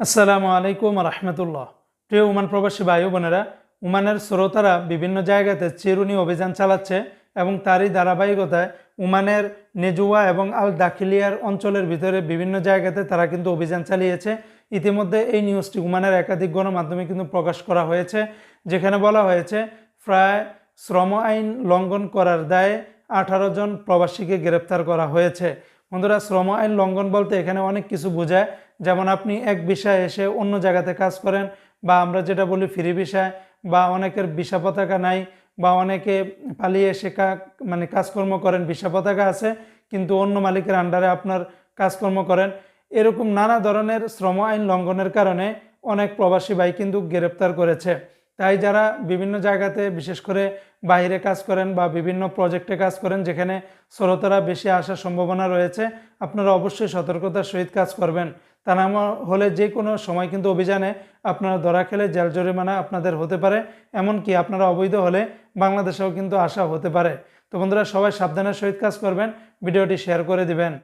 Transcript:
আসসালামু আলাইকুম রহমতুল্লাহ। প্রিয় উমান প্রবাসী ভাই বোনেরা উমানের শ্রোতারা বিভিন্ন জায়গাতে চিরুনি অভিযান চালাচ্ছে এবং তারই ধারাবাহিকতায় উমানের নেজুয়া এবং আল দাখিলিয়ার অঞ্চলের ভিতরে বিভিন্ন জায়গাতে তারা কিন্তু অভিযান চালিয়েছে। ইতিমধ্যে এই নিউজটি উমানের একাধিক গণমাধ্যমে কিন্তু প্রকাশ করা হয়েছে, যেখানে বলা হয়েছে, প্রায় শ্রম আইন লঙ্ঘন করার দায়ে আঠারো জন প্রবাসীকে গ্রেপ্তার করা হয়েছে। বন্ধুরা, শ্রম আইন লঙ্ঘন বলতে এখানে অনেক কিছু বোঝায়। যেমন আপনি এক বিষয়ে এসে অন্য জায়গাতে কাজ করেন, বা আমরা যেটা বলি ফ্রি বিষয়, বা অনেকের ভিসা পতাকা নাই, বা অনেকে পালিয়ে এসে মানে কাজকর্ম করেন, ভিসা পতাকা আছে, কিন্তু অন্য মালিকের আন্ডারে আপনার কাজকর্ম করেন। এরকম নানা ধরনের শ্রম আইন লঙ্ঘনের কারণে অনেক প্রবাসী ভাই কিন্তু গ্রেপ্তার করেছে। তাই যারা বিভিন্ন জায়গাতে, বিশেষ করে বাইরে কাজ করেন বা বিভিন্ন প্রজেক্টে কাজ করেন, যেখানে শ্রোতারা বেশি আসার সম্ভাবনা রয়েছে, আপনারা অবশ্যই সতর্কতার সহিত কাজ করবেন। তা না হলে যে কোনো সময় কিন্তু অভিযানে আপনারা ধরা খেলে জেল জরিমানা আপনাদের হতে পারে, এমনকি আপনারা অবৈধ হলে বাংলাদেশেও কিন্তু আসা হতে পারে। তো বন্ধুরা, সবাই সাবধানের সহিত কাজ করবেন, ভিডিওটি শেয়ার করে দিবেন।